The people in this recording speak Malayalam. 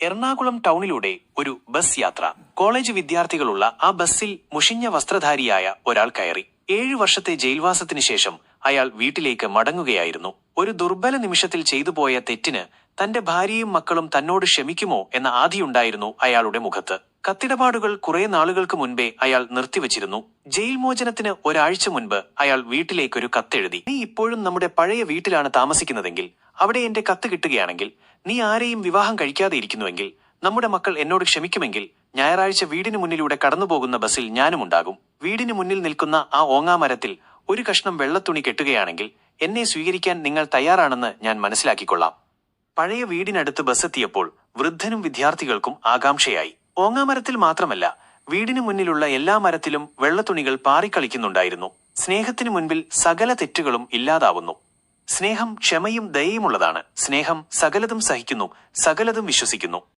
എറണാകുളം ടൗണിലൂടെ ഒരു ബസ് യാത്ര. കോളേജ് വിദ്യാർത്ഥികളുള്ള ആ ബസ്സിൽ മുഷിഞ്ഞ വസ്ത്രധാരിയായ ഒരാൾ കയറി. ഏഴു വർഷത്തെ ജയിൽവാസത്തിനു ശേഷം അയാൾ വീട്ടിലേക്ക് മടങ്ങുകയായിരുന്നു. ഒരു ദുർബല നിമിഷത്തിൽ ചെയ്തു പോയ തെറ്റിന് തന്റെ ഭാര്യയും മക്കളും തന്നോട് ക്ഷമിക്കുമോ എന്ന ആധിയുണ്ടായിരുന്നു അയാളുടെ മുഖത്ത്. കത്തിടപാടുകൾ കുറെ നാളുകൾക്ക് മുൻപേ അയാൾ നിർത്തിവച്ചിരുന്നു. ജയിൽ മോചനത്തിന് ഒരാഴ്ച മുൻപ് അയാൾ വീട്ടിലേക്കൊരു കത്തെഴുതി. നീ ഇപ്പോഴും നമ്മുടെ പഴയ വീട്ടിലാണ് താമസിക്കുന്നതെങ്കിൽ അവിടെ എന്റെ കത്ത് കിട്ടുകയാണെങ്കിൽ നീ ആരെയും വിവാഹം കഴിക്കാതെ ഇരിക്കുന്നുവെങ്കിൽ നമ്മുടെ മക്കൾ എന്നോട് ക്ഷമിക്കുമെങ്കിൽ ഞായറാഴ്ച വീടിന് മുന്നിലൂടെ കടന്നുപോകുന്ന ബസ്സിൽ ഞാനും ഉണ്ടാകും വീടിന് മുന്നിൽ നിൽക്കുന്ന ആ ഓങ്ങാമരത്തിൽ ഒരു കഷ്ണം വെള്ളത്തുണി കെട്ടുകയാണെങ്കിൽ എന്നെ സ്വീകരിക്കാൻ നിങ്ങൾ തയ്യാറാണെന്ന് ഞാൻ മനസ്സിലാക്കിക്കൊള്ളാം. പഴയ വീടിനടുത്ത് ബസ്സെത്തിയപ്പോൾ വൃദ്ധനും വിദ്യാർത്ഥികൾക്കും ആകാംക്ഷയായി. ഓങ്ങാമരത്തിൽ മാത്രമല്ല വീടിനു മുന്നിലുള്ള എല്ലാ മരത്തിലും വെള്ളത്തുണികൾ പാറിക്കളിക്കുന്നുണ്ടായിരുന്നു. സ്നേഹത്തിനു മുൻപിൽ സകല തെറ്റുകളും ഇല്ലാതാവുന്നു. സ്നേഹം ക്ഷമയും ദയയുമുള്ളതാണ്. സ്നേഹം സകലതും സഹിക്കുന്നു സകലതും വിശ്വസിക്കുന്നു.